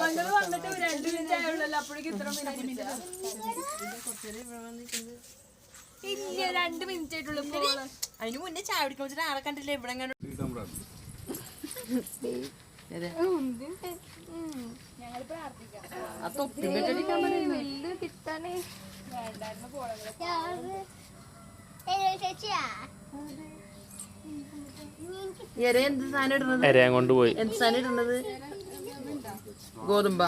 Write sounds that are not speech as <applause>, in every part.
വന്നിട്ട് രണ്ട് മിനിറ്റ് ആയുള്ളല്ലോ അപ്പോഴേക്കും ഇത്ര മിനിറ്റ് ഇല്ല രണ്ട് മിനിറ്റ് ആയിട്ടുള്ളൂ പോൾ അതിന് മുന്നേ ചായ കുടിക്കാൻ വെച്ചിട്ട് ആളെ കണ്ടില്ല? ഇവിടെ എന്ത് സാധനം ഇടുന്നത് എരയാൻ കൊണ്ടുപോയി എന്ത് സാധനം ഇടുന്നത് ഗോതമ്പ.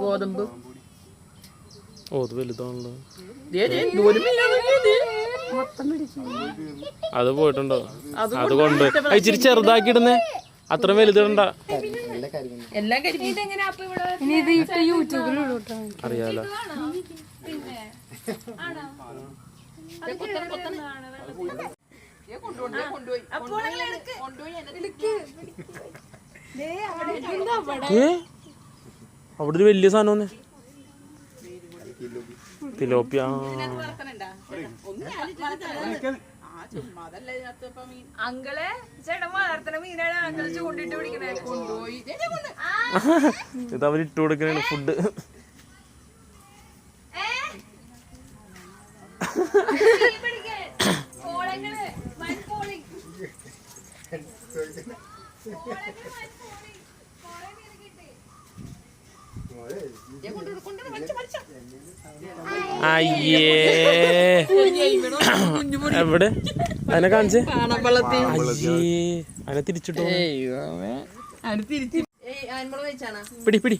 ഗോതമ്പ്. ഓ അത് വലുതാണല്ലോ. അത് പോയിട്ടുണ്ടോ? അത് കൊണ്ട്. അത് ഇച്ചിരി ചെറുതാക്കിയിടുന്നേ. അത്ര അപ്പൊ ഇവിടെ അറിയാലോ. അവിടെ ഒരു വലിയ സാധനം വന്നേ തിലോപ്പിയ ആ. അങ്കളെ ചേട്ടൻ വളർത്തണ മീനാണ് അങ്കൾ ചൂണ്ടിട്ട് പിടിക്കണേ. കൊണ്ടുപോയി. ഇത് അവർ ഇട്ട് കൊടുക്കണ ഫുഡ് കോളങ്ങൾ മൺകോളി ദേ, കൊണ്ടുപോയി, കൊണ്ടുപോയി, വലിച്ചോ, വലിച്ചോ. അയ്യേ. എവിടെ? അതിനെ കാണിച്ച്. അയ്യേ. അതിനെ തിരിച്ചിട്ടോ. പിടി പിടി.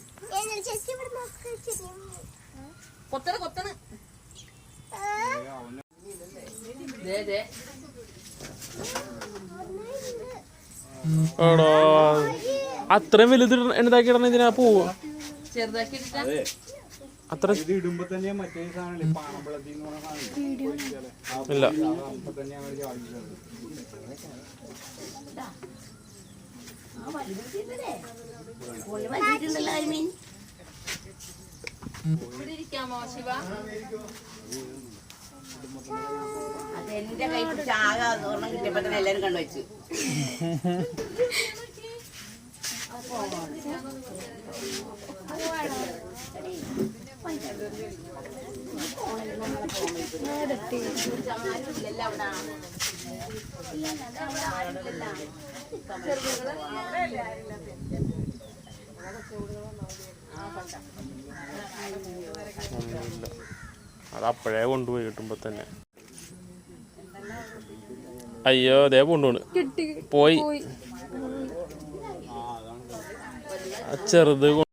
അത്രയും വലുത് എന്താക്കി ഇടണ ഇതിനാ പോവോ? ചെറുതാക്കി അത്ര ഇടുമ്പോ തന്നെ മറ്റേ സാധനം പാണമ്പളത്തിൽ എന്ന് പറഞ്ഞ ഇല്ല. അതെന്റെ കൈ പിടിച്ച് ആകെ ഒരെണ്ണം കിട്ടിയപ്പോ തന്നെ എല്ലാരും കണ്ടുവച്ചു. <laughs> അത് അപ്പോഴേ കൊണ്ടുപോയി കിട്ടുമ്പോ തന്നെ. അയ്യോ അതേ കൊണ്ടുപോണ് പോയി. ചെറുത്